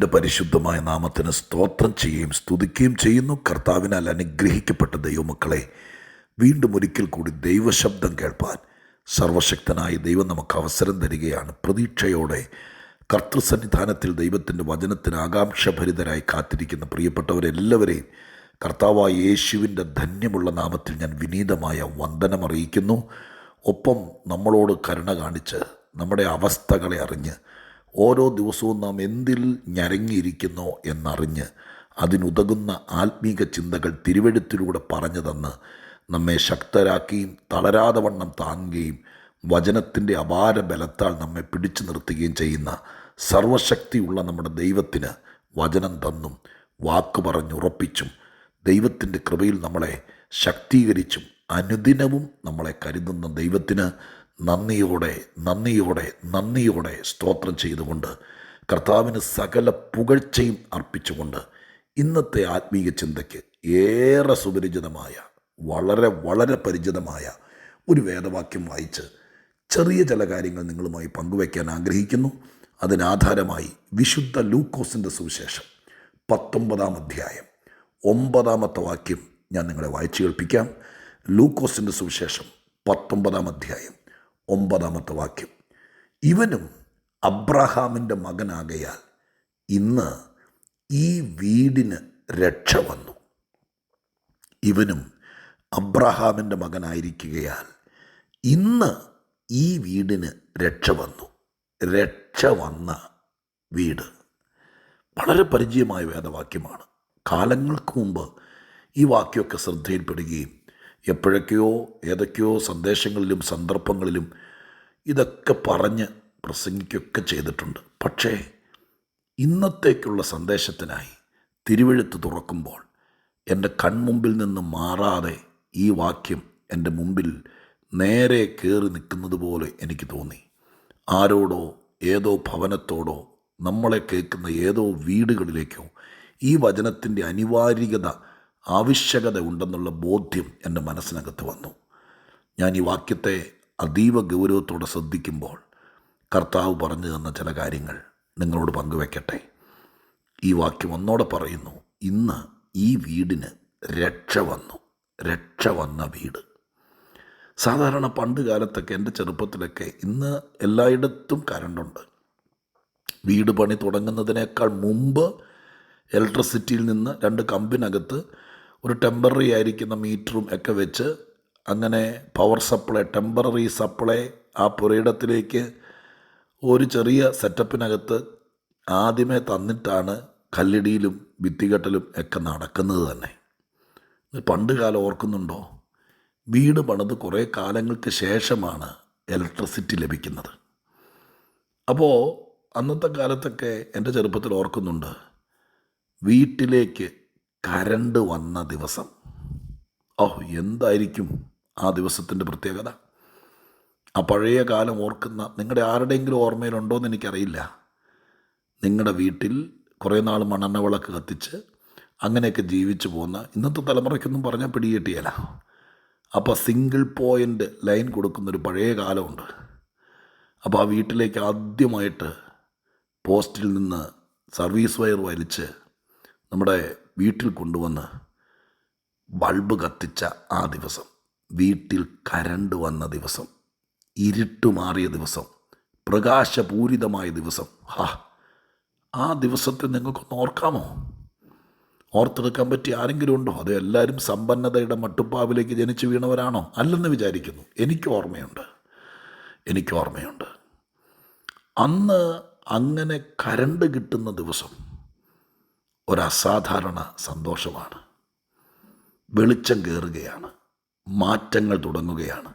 ദൈവത്തിന്റെ പരിശുദ്ധമായ നാമത്തിന് സ്തോത്രം ചെയ്യുകയും സ്തുതിക്കുകയും ചെയ്യുന്നു. കർത്താവിനാൽ അനുഗ്രഹിക്കപ്പെട്ട ദൈവമക്കളെ വീണ്ടും ഒരിക്കൽ കൂടി ദൈവശബ്ദം കേൾപ്പാൻ സർവശക്തനായ ദൈവം നമുക്ക് അവസരം തരികയാണ്. പ്രതീക്ഷയോടെ കർത്തൃസന്നിധാനത്തിൽ ദൈവത്തിന്റെ വചനത്തിന് ആകാംക്ഷഭരിതരായി കാത്തിരിക്കുന്ന പ്രിയപ്പെട്ടവരെല്ലാവരെയും കർത്താവായ യേശുവിന്റെ ധന്യമുള്ള നാമത്തിൽ ഞാൻ വിനീതമായ വന്ദനമറിയിക്കുന്നു ഒപ്പം നമ്മളോട് കരുണ കാണിച്ച് നമ്മുടെ അവസ്ഥകളെ അറിഞ്ഞ് ഓരോ ദിവസവും നാം എന്തിൽ ഞരങ്ങിയിരിക്കുന്നോ എന്നറിഞ്ഞ് അതിനുതകുന്ന ആത്മീക ചിന്തകൾ തിരുവഴുത്തിലൂടെ പറഞ്ഞു തന്ന് നമ്മെ ശക്തരാക്കുകയും തളരാതെ വണ്ണം താങ്ങുകയും വചനത്തിന്റെ അപാര ബലത്താൽ നമ്മെ പിടിച്ചു നിർത്തുകയും ചെയ്യുന്ന സർവശക്തിയുള്ള നമ്മുടെ ദൈവത്തിന് വചനം തന്നും വാക്ക് പറഞ്ഞുറപ്പിച്ചും ദൈവത്തിന്റെ കൃപയിൽ നമ്മളെ ശക്തീകരിച്ചും അനുദിനവും നമ്മളെ കരുതുന്ന ദൈവത്തിന് നന്ദിയോടെ നന്ദിയോടെ നന്ദിയോടെ സ്തോത്രം ചെയ്തുകൊണ്ട് കർത്താവിന് സകല പുകഴ്ചയും അർപ്പിച്ചുകൊണ്ട് ഇന്നത്തെ ആത്മീയ ചിന്തയ്ക്ക് ഏറെ സുപരിചിതമായ വളരെ വളരെ പരിചിതമായ ഒരു വേദവാക്യം വായിച്ച് ചെറിയ ചില കാര്യങ്ങൾ നിങ്ങളുമായി പങ്കുവയ്ക്കാൻ ആഗ്രഹിക്കുന്നു. അതിനാധാരമായി വിശുദ്ധ ലൂക്കോസിന്റെ സുവിശേഷം പത്തൊമ്പതാം അധ്യായം. ഒമ്പതാമത്തെ വാക്യം ഞാൻ നിങ്ങളെ വായിച്ചു കേൾപ്പിക്കാം. ലൂക്കോസിന്റെ സുവിശേഷം പത്തൊമ്പതാം അധ്യായം. ഒമ്പതാമത്തെ വാക്യം. ഇവനും അബ്രഹാമിന്റെ മകനാകയാൽ ഇന്ന് ഈ വീടിന് രക്ഷ വന്നു. ഇവനും അബ്രഹാമിന്റെ മകനായിരിക്കുകയാൽ ഇന്ന് ഈ വീടിന് രക്ഷ വന്നു. രക്ഷ വന്ന വീട്. വളരെ പരിചയമായ വേദവാക്യമാണ്. കാലങ്ങൾക്ക് മുമ്പ് ഈ വാക്യമൊക്കെ ശ്രദ്ധയിൽപ്പെടുകയും എപ്പോഴൊക്കെയോ ഏതൊക്കെയോ സന്ദേശങ്ങളിലും സന്ദർഭങ്ങളിലും ഇതൊക്കെ പറഞ്ഞ് പ്രസംഗിക്കുകയൊക്കെ ചെയ്തിട്ടുണ്ട്. പക്ഷേ ഇന്നത്തേക്കുള്ള സന്ദേശത്തിനായി തിരുവഴുത്ത് തുറക്കുമ്പോൾ എന്റെ കൺമുമ്പിൽ നിന്ന് മാറാതെ ഈ വാക്യം എന്റെ മുമ്പിൽ നേരെ കയറി നിൽക്കുന്നത് പോലെ എനിക്ക് തോന്നി. ആരോടോ ഏതോ ഭവനത്തോടോ നമ്മളെ കേൾക്കുന്ന ഏതോ വീടുകളിലേക്കോ ഈ വചനത്തിന്റെ അനിവാര്യത ആവശ്യകത ഉണ്ടെന്നുള്ള ബോധ്യം എന്റെ മനസ്സിനകത്ത് വന്നു. ഞാൻ ഈ വാക്യത്തെ അതീവ ഗൗരവത്തോടെ ശ്രദ്ധിക്കുമ്പോൾ കർത്താവ് പറഞ്ഞു തന്ന ചില കാര്യങ്ങൾ നിങ്ങളോട് പങ്കുവെക്കട്ടെ. ഈ വാക്യം ഒന്നോടെ പറയുന്നു ഇന്ന് ഈ വീടിന് രക്ഷ വന്നു. രക്ഷ വന്ന വീട്. സാധാരണ പണ്ട് കാലത്തൊക്കെ എന്റെ ചെറുപ്പത്തിലൊക്കെ ഇന്ന് എല്ലായിടത്തും കരണ്ടുണ്ട്. വീട് പണി തുടങ്ങുന്നതിനേക്കാൾ മുമ്പ് ഇലക്ട്രിസിറ്റിയിൽ നിന്ന് രണ്ട് കമ്പിനകത്ത് ഒരു ടെമ്പററി ആയിരിക്കുന്ന മീറ്ററും ഒക്കെ വെച്ച് അങ്ങനെ പവർ സപ്ലൈ ടെമ്പററി സപ്ലൈ ആ പുരയിടത്തിലേക്ക് ഒരു ചെറിയ സെറ്റപ്പിനകത്ത് ആദ്യമേ തന്നിട്ടാണ് കല്ലിടിയിലും ഭിത്തികെട്ടലും ഒക്കെ നടക്കുന്നത് തന്നെ. പണ്ട് കാലം ഓർക്കുന്നുണ്ടോ? വീട് പണിത് കുറേ കാലങ്ങൾക്ക് ശേഷമാണ് ഇലക്ട്രിസിറ്റി ലഭിക്കുന്നത്. അപ്പോൾ അന്നത്തെ കാലത്തൊക്കെ എന്റെ ചെറുപ്പത്തിൽ ഓർക്കുന്നുണ്ട് വീട്ടിലേക്ക് കരണ്ട് വന്ന ദിവസം. ഓ എന്തായിരിക്കും ആ ദിവസത്തിന്റെ പ്രത്യേകത? ആ പഴയ കാലം ഓർക്കുന്ന നിങ്ങളുടെ ആരുടെയെങ്കിലും ഓർമ്മയിലുണ്ടോ എന്ന് എനിക്കറിയില്ല. നിങ്ങളുടെ വീട്ടിൽ കുറേ നാൾ മണ്ണെണ്ണ വിളക്ക് കത്തിച്ച് അങ്ങനെയൊക്കെ ജീവിച്ചു പോകുന്ന ഇന്നത്തെ തലമുറയ്ക്കൊന്നും പറഞ്ഞാൽ പിടികിട്ടിയല്ല അപ്പോൾ സിംഗിൾ പോയിന്റ് ലൈൻ കൊടുക്കുന്നൊരു പഴയ കാലമുണ്ട്. അപ്പോൾ ആ വീട്ടിലേക്ക് ആദ്യമായിട്ട് പോസ്റ്റിൽ നിന്ന് സർവീസ് വയർ വലിച്ച് നമ്മുടെ വീട്ടിൽ കൊണ്ടുവന്ന് ബൾബ് കത്തിച്ച ആ ദിവസം വീട്ടിൽ കരണ്ട് വന്ന ദിവസം ഇരുട്ട് മാറിയ ദിവസം പ്രകാശപൂരിതമായ ദിവസം ഹാ ആ ദിവസത്തെ നിങ്ങൾക്കൊന്ന് ഓർക്കാമോ? ഓർത്തെടുക്കാൻ പറ്റി ആരെങ്കിലും ഉണ്ടോ? അതോ എല്ലാവരും സമ്പന്നതയുടെ മട്ടുപ്പാവിലേക്ക് ജനിച്ചു വീണവരാണോ? അല്ലെന്ന് വിചാരിക്കുന്നു. എനിക്ക് ഓർമ്മയുണ്ട്. എനിക്ക് ഓർമ്മയുണ്ട്. അന്ന് അങ്ങനെ കരണ്ട് കിട്ടുന്ന ദിവസം ഒരസാധാരണ സന്തോഷമാണ്. വെളിച്ചം കയറുകയാണ് മാറ്റങ്ങൾ തുടങ്ങുകയാണ്.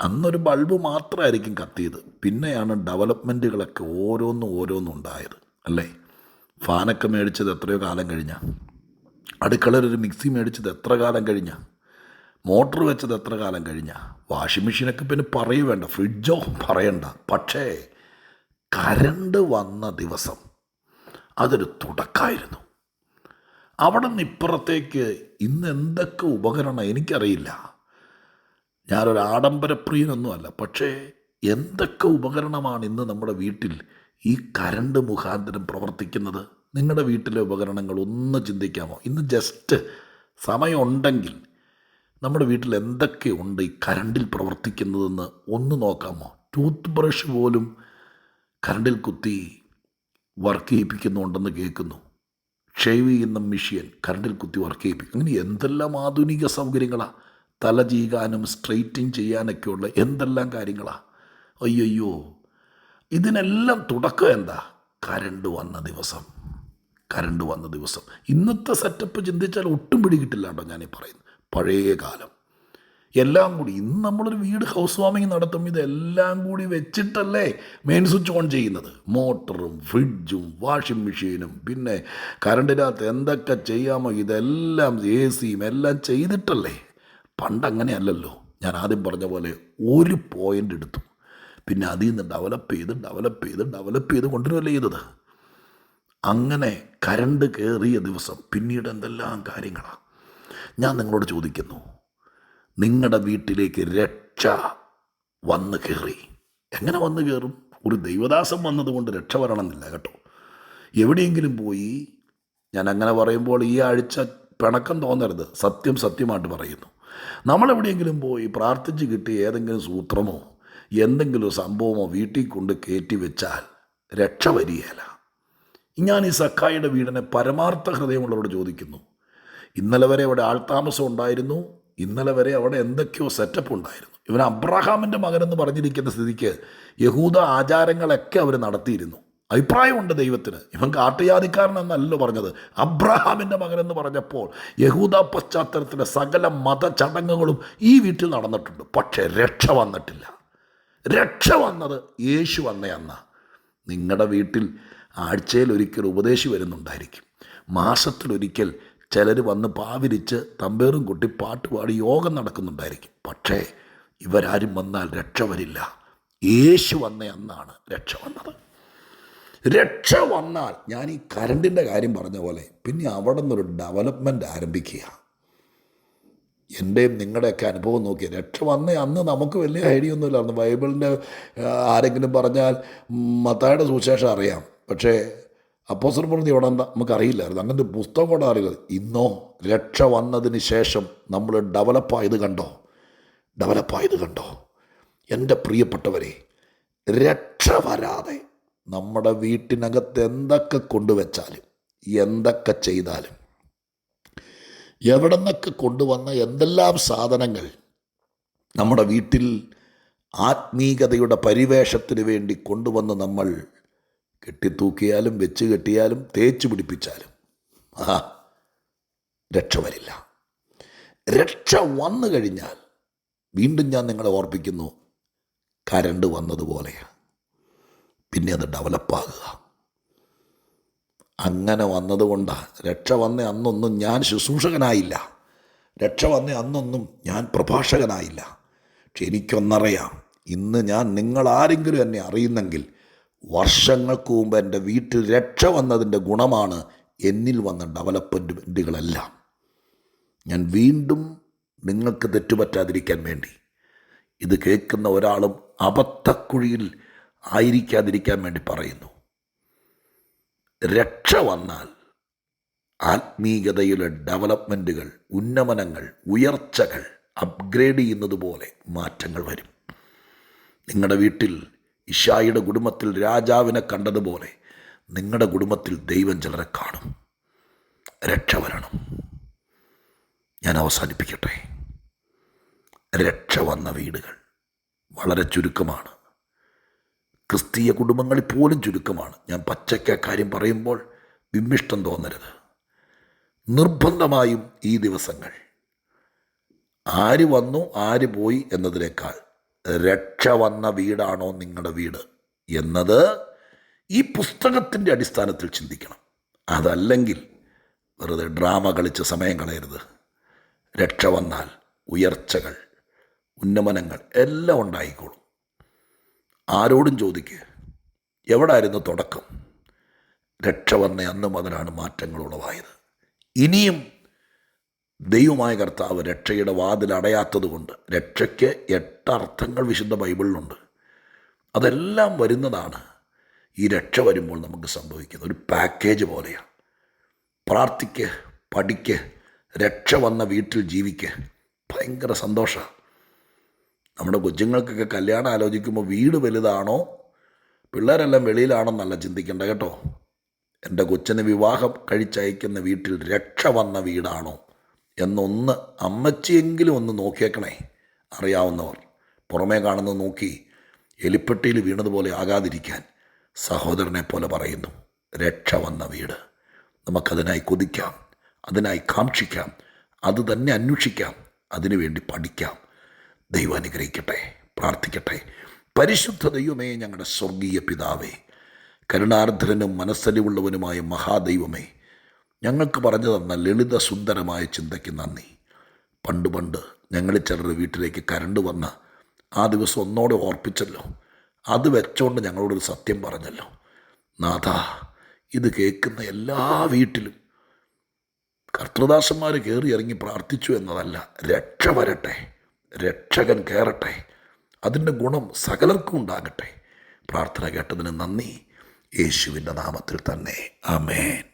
അന്നൊരു ബൾബ് മാത്രമായിരിക്കും കത്തിയത്. പിന്നെയാണ് ഡെവലപ്മെന്റുകളൊക്കെ ഓരോന്നും ഓരോന്നും ഉണ്ടായത്. അല്ലേ? ഫാനൊക്കെ മേടിച്ചത് എത്രയോ കാലം കഴിഞ്ഞ. അടുക്കളയിൽ ഒരു മിക്സി മേടിച്ചത് എത്ര കാലം കഴിഞ്ഞ? മോട്ടർ വെച്ചത് എത്ര കാലം കഴിഞ്ഞ? വാഷിംഗ് മെഷീനൊക്കെ പിന്നെ പറയുവേണ്ട. ഫ്രിഡ്ജോ പറയണ്ട. പക്ഷേ കരണ്ട് വന്ന ദിവസം അതൊരു തുടക്കമായിരുന്നു അവിടെ നിന്ന് ഇപ്പുറത്തേക്ക് ഇന്ന് എന്തൊക്കെ ഉപകരണം എനിക്കറിയില്ല. ഞാനൊരു ആഡംബരപ്രിയനൊന്നുമല്ല പക്ഷേ എന്തൊക്കെ ഉപകരണമാണ് ഇന്ന് നമ്മുടെ വീട്ടിൽ ഈ കരണ്ട് മുഖാന്തരം പ്രവർത്തിക്കുന്നത്? നിങ്ങളുടെ വീട്ടിലെ ഉപകരണങ്ങൾ ഒന്ന് ചിന്തിക്കാമോ? ഇന്ന് ജസ്റ്റ് സമയമുണ്ടെങ്കിൽ നമ്മുടെ വീട്ടിൽ എന്തൊക്കെയുണ്ട് ഈ കരണ്ടിൽ പ്രവർത്തിക്കുന്നതെന്ന് ഒന്ന് നോക്കാമോ? ടൂത്ത് ബ്രഷ് പോലും കരണ്ടിൽ കുത്തി വർക്ക് ചെയ്യിപ്പിക്കുന്നുണ്ടെന്ന് കേൾക്കുന്നു. ഷേവ് ചെയ്യുന്ന മെഷീൻ കറണ്ടിൽ കുത്തി വർക്ക് ചെയ്യിപ്പിക്കും അങ്ങനെ എന്തെല്ലാം ആധുനിക സൗകര്യങ്ങളാണ് തല ചീകാനും സ്ട്രെയിറ്റിങ് ചെയ്യാനൊക്കെയുള്ള എന്തെല്ലാം കാര്യങ്ങളാണ് അയ്യോ ഇതിനെല്ലാം തുടക്കം എന്താ? കരണ്ട് വന്ന ദിവസം. കരണ്ട് വന്ന ദിവസം. ഇന്നത്തെ സെറ്റപ്പ് ചിന്തിച്ചാൽ ഒട്ടും പിടികിട്ടില്ല കേട്ടോ ഞാനീ പറയുന്നു പഴയ കാലം. എല്ലാം കൂടി. ഇന്ന് നമ്മളൊരു വീട് ഹൗസ് വാമിങ് നടത്തും ഇതെല്ലാം കൂടി വെച്ചിട്ടല്ലേ മെയിൻ സ്വിച്ച് ഓൺ ചെയ്യുന്നത്. മോട്ടറും ഫ്രിഡ്ജും വാഷിംഗ് മെഷീനും പിന്നെ കറണ്ടിനകത്ത് എന്തൊക്കെ ചെയ്യാമോ ഇതെല്ലാം എ സിയും എല്ലാം ചെയ്തിട്ടല്ലേ? പണ്ട് അങ്ങനെയല്ലല്ലോ. ഞാൻ ആദ്യം പറഞ്ഞ പോലെ ഒരു പോയിന്റ് എടുത്തു. പിന്നെ അതിൽ നിന്ന് ഡെവലപ്പ് ചെയ്ത് ഡെവലപ്പ് ചെയ്ത് ഡെവലപ്പ് ചെയ്ത് കൊണ്ടുവരല്ലേ ചെയ്തത്. അങ്ങനെ കരണ്ട് കയറിയ ദിവസം പിന്നീട് എന്തെല്ലാം കാര്യങ്ങളാണ് ഞാൻ നിങ്ങളോട് ചോദിക്കുന്നു. നിങ്ങളുടെ വീട്ടിലേക്ക് രക്ഷ വന്നു കയറി എങ്ങനെ വന്നു കയറും ഒരു ദൈവദാസം വന്നതുകൊണ്ട് രക്ഷ വരണമെന്നില്ല കേട്ടോ. എവിടെയെങ്കിലും പോയി ഞാൻ അങ്ങനെ പറയുമ്പോൾ ഈ ആഴ്ച പിണക്കം തോന്നരുത്. സത്യം സത്യമായിട്ട് പറയുന്നു. നമ്മളെവിടെയെങ്കിലും പോയി പ്രാർത്ഥിച്ച് കിട്ടിയ ഏതെങ്കിലും സൂത്രമോ എന്തെങ്കിലും സംഭവമോ വീട്ടിൽ കൊണ്ട് കയറ്റി വെച്ചാൽ രക്ഷ വരികയില്ല ഞാൻ ഈ സഖായിയുടെ വീടിനെ പരമാർത്ഥ ഹൃദയമുള്ളവരോട് ചോദിക്കുന്നു. ഇന്നലെ വരെ അവിടെ ആൾതാമസം ഉണ്ടായിരുന്നു? ഇന്നലെ വരെ അവിടെ എന്തൊക്കെയോ സെറ്റപ്പ് ഉണ്ടായിരുന്നു. ഇവൻ അബ്രഹാമിന്റെ മകനെന്ന് പറഞ്ഞിരിക്കുന്ന സ്ഥിതിക്ക് യഹൂദ ആചാരങ്ങളൊക്കെ അവർ നടത്തിയിരുന്നു. അഭിപ്രായമുണ്ട് ദൈവത്തിന്. ഇവൻ കാട്ടുജാതിക്കാരനെന്നല്ലോ പറഞ്ഞത്. അബ്രഹാമിന്റെ മകനെന്ന് പറഞ്ഞപ്പോൾ യഹൂദ പശ്ചാത്തലത്തിലെ സകല മതചടങ്ങുകളും ഈ വീട്ടിൽ നടന്നിട്ടുണ്ട്. പക്ഷേ രക്ഷ വന്നിട്ടില്ല. രക്ഷ വന്നത് യേശു വന്ന അന്ന നിങ്ങളുടെ വീട്ടിൽ ആഴ്ചയിൽ ഒരിക്കൽ ഉപദേശി വരുന്നുണ്ടായിരിക്കും. മാസത്തിലൊരിക്കൽ ചിലർ വന്ന് പാവിരിച്ച് തമ്പേറും കുട്ടി പാട്ടുപാടി യോഗം നടക്കുന്നുണ്ടായിരിക്കും. പക്ഷേ ഇവരാരും വന്നാൽ രക്ഷ വരില്ല. യേശു വന്ന അന്നാണ് രക്ഷ വന്നത്. രക്ഷ വന്നാൽ ഞാൻ ഈ കരണ്ടിന്റെ കാര്യം പറഞ്ഞ പോലെ പിന്നെ അവിടെ നിന്നൊരു ഡെവലപ്മെന്റ് ആരംഭിക്കുക. എന്റെയും നിങ്ങളുടെയൊക്കെ അനുഭവം നോക്കി രക്ഷ വന്ന അന്ന് നമുക്ക് വലിയ ഐഡിയ ഒന്നുമില്ലായിരുന്നു. ബൈബിളിന്റെ ആരെങ്കിലും പറഞ്ഞാൽ മത്തായുടെ സുവിശേഷം അറിയാം. പക്ഷേ അപ്പോസർ പറഞ്ഞു അവിടെ എന്താ? നമുക്കറിയില്ലായിരുന്നു. അങ്ങനത്തെ പുസ്തകം കൂടെ അറിയില്ല. ഇന്നോ രക്ഷ വന്നതിന് ശേഷം നമ്മൾ ഡെവലപ്പായത് കണ്ടോ? ഡെവലപ്പായത് കണ്ടോ? എന്റെ പ്രിയപ്പെട്ടവരെ രക്ഷ വരാതെ നമ്മുടെ വീട്ടിനകത്ത് എന്തൊക്കെ കൊണ്ടുവച്ചാലും എന്തൊക്കെ ചെയ്താലും എവിടെ നിന്നൊക്കെ കൊണ്ടുവന്ന എന്തെല്ലാം സാധനങ്ങൾ നമ്മുടെ വീട്ടിൽ ആത്മീകതയുടെ പരിവേഷത്തിന് വേണ്ടി കൊണ്ടുവന്ന് നമ്മൾ കെട്ടിത്തൂക്കിയാലും വെച്ച് കെട്ടിയാലും തേച്ച് പിടിപ്പിച്ചാലും. ആ രക്ഷ വരില്ല. രക്ഷ വന്നു കഴിഞ്ഞാൽ വീണ്ടും ഞാൻ നിങ്ങളെ ഓർപ്പിക്കുന്നു കരണ്ട് വന്നതുപോലെയാണ്. പിന്നെ അത് ഡെവലപ്പാകുക അങ്ങനെ വന്നതുകൊണ്ടാണ് രക്ഷ വന്ന അന്നൊന്നും ഞാൻ ശുശ്രൂഷകനായില്ല. രക്ഷ വന്ന അന്നൊന്നും ഞാൻ പ്രഭാഷകനായില്ല. പക്ഷെ എനിക്കൊന്നറിയാം ഇന്ന് ഞാൻ നിങ്ങളാരെങ്കിലും എന്നെ അറിയുന്നെങ്കിൽ വർഷങ്ങൾക്ക് മുമ്പ് എന്റെ വീട്ടിൽ രക്ഷ വന്നതിന്റെ ഗുണമാണ് എന്നിൽ വന്ന ഡെവലപ്മെന്റുകളെല്ലാം ഞാൻ വീണ്ടും നിങ്ങൾക്ക് തെറ്റുപറ്റാതിരിക്കാൻ വേണ്ടി ഇത് കേൾക്കുന്ന ഒരാളും അബദ്ധക്കുഴിയിൽ ആയിരിക്കാതിരിക്കാൻ വേണ്ടി പറയുന്നു. രക്ഷ വന്നാൽ ആത്മീയതയിലെ ഡെവലപ്മെന്റുകൾ ഉന്നമനങ്ങൾ ഉയർച്ചകൾ അപ്ഗ്രേഡ് ചെയ്യുന്നത് പോലെ മാറ്റങ്ങൾ വരും. നിങ്ങളുടെ വീട്ടിൽ ഇഷായിയുടെ കുടുംബത്തിൽ രാജാവിനെ കണ്ടതുപോലെ നിങ്ങളുടെ കുടുംബത്തിൽ ദൈവം ചിലരെ കാണും. രക്ഷ വരണം. ഞാൻ അവസാനിപ്പിക്കട്ടെ. രക്ഷ വന്ന വീടുകൾ വളരെ ചുരുക്കമാണ്. ക്രിസ്തീയ കുടുംബങ്ങളിൽ പോലും ചുരുക്കമാണ്. ഞാൻ പച്ചയ്ക്ക കാര്യം പറയുമ്പോൾ വിമ്മിഷ്ടം തോന്നരുത്. നിർബന്ധമായും ഈ ദിവസങ്ങൾ ആര് വന്നു ആര് പോയി എന്നതിനേക്കാൾ രക്ഷ വന്ന വീടാണോ നിങ്ങളുടെ വീട്? എന്നത് ഈ പുസ്തകത്തിന്റെ അടിസ്ഥാനത്തിൽ ചിന്തിക്കണം. അതല്ലെങ്കിൽ വെറുതെ ഡ്രാമ കളിച്ച് സമയം കളയരുത്. രക്ഷ വന്നാൽ ഉയർച്ചകൾ ഉന്നമനങ്ങൾ എല്ലാം ഉണ്ടായിക്കോളും. ആരോടും ചോദിക്കുക എവിടായിരുന്നു തുടക്കം? രക്ഷ വന്ന അന്ന് മുതലാണ് മാറ്റങ്ങൾ ഉളവായത്. ഇനിയും ദൈവമായ കർത്താവ് രക്ഷയുടെ വാതിൽ അടയാത്തതുകൊണ്ട് രക്ഷയ്ക്ക് എട്ട് അർത്ഥങ്ങൾ വിശുദ്ധ ബൈബിളിലുണ്ട്. അതെല്ലാം വരുന്നതാണ് ഈ രക്ഷ വരുമ്പോൾ നമുക്ക് സംഭവിക്കുന്നത്. ഒരു പാക്കേജ് പോലെയാണ് പ്രാർത്ഥിക്ക് പഠിക്ക് രക്ഷ വന്ന വീട്ടിൽ ജീവിക്ക്. ഭയങ്കര സന്തോഷമാണ് നമ്മുടെ കൊച്ചുങ്ങൾക്കൊക്കെ കല്യാണം ആലോചിക്കുമ്പോൾ വീട് വലുതാണോ? പിള്ളേരെല്ലാം വെളിയിലാണെന്നല്ല ചിന്തിക്കേണ്ട കേട്ടോ. എന്റെ കൊച്ചിന് വിവാഹം കഴിച്ചയക്കുന്ന വീട്ടിൽ രക്ഷ വന്ന വീടാണോ? എന്നൊന്ന് അമ്മച്ചിയെങ്കിലും ഒന്ന് നോക്കിയേക്കണേ. അറിയാവുന്നവർ. പുറമേ കാണുന്ന നോക്കി എലിപ്പെട്ടിയിൽ വീണതുപോലെ ആകാതിരിക്കാൻ സഹോദരനെ പോലെ പറയുന്നു. രക്ഷ വന്ന വീട്. നമുക്കതിനായി കൊതിക്കാം. അതിനായി കാക്ഷിക്കാം. അത് തന്നെ അന്വേഷിക്കാം. അതിനുവേണ്ടി പഠിക്കാം. ദൈവം അനുഗ്രഹിക്കട്ടെ. പ്രാർത്ഥിക്കട്ടെ. പരിശുദ്ധ ദൈവമേ ഞങ്ങളുടെ സ്വർഗീയ പിതാവേ കരുണാർദ്രനും മനസ്സലിവുള്ളവനുമായ മഹാദൈവമേ ഞങ്ങൾക്ക് പറഞ്ഞു തന്ന ലളിത സുന്ദരമായ ചിന്തയ്ക്ക് നന്ദി. പണ്ട് പണ്ട് ഞങ്ങളിൽ ചിലരുടെ വീട്ടിലേക്ക് കരണ്ട് വന്ന് ആ ദിവസം ഒന്നോടെ ഓർപ്പിച്ചല്ലോ. അത് വെച്ചോണ്ട് ഞങ്ങളോടൊരു സത്യം പറഞ്ഞല്ലോ. നാഥ ഇത് കേൾക്കുന്ന എല്ലാ വീട്ടിലും കർത്തൃദാസന്മാർ കയറി ഇറങ്ങി പ്രാർത്ഥിച്ചു എന്നതല്ല രക്ഷ വരട്ടെ രക്ഷകൻ കയറട്ടെ അതിന്റെ ഗുണം സകലർക്കും ഉണ്ടാകട്ടെ. പ്രാർത്ഥന കേട്ടതിന് നന്ദി. യേശുവിന്റെ നാമത്തിൽ തന്നെ. ആമേൻ.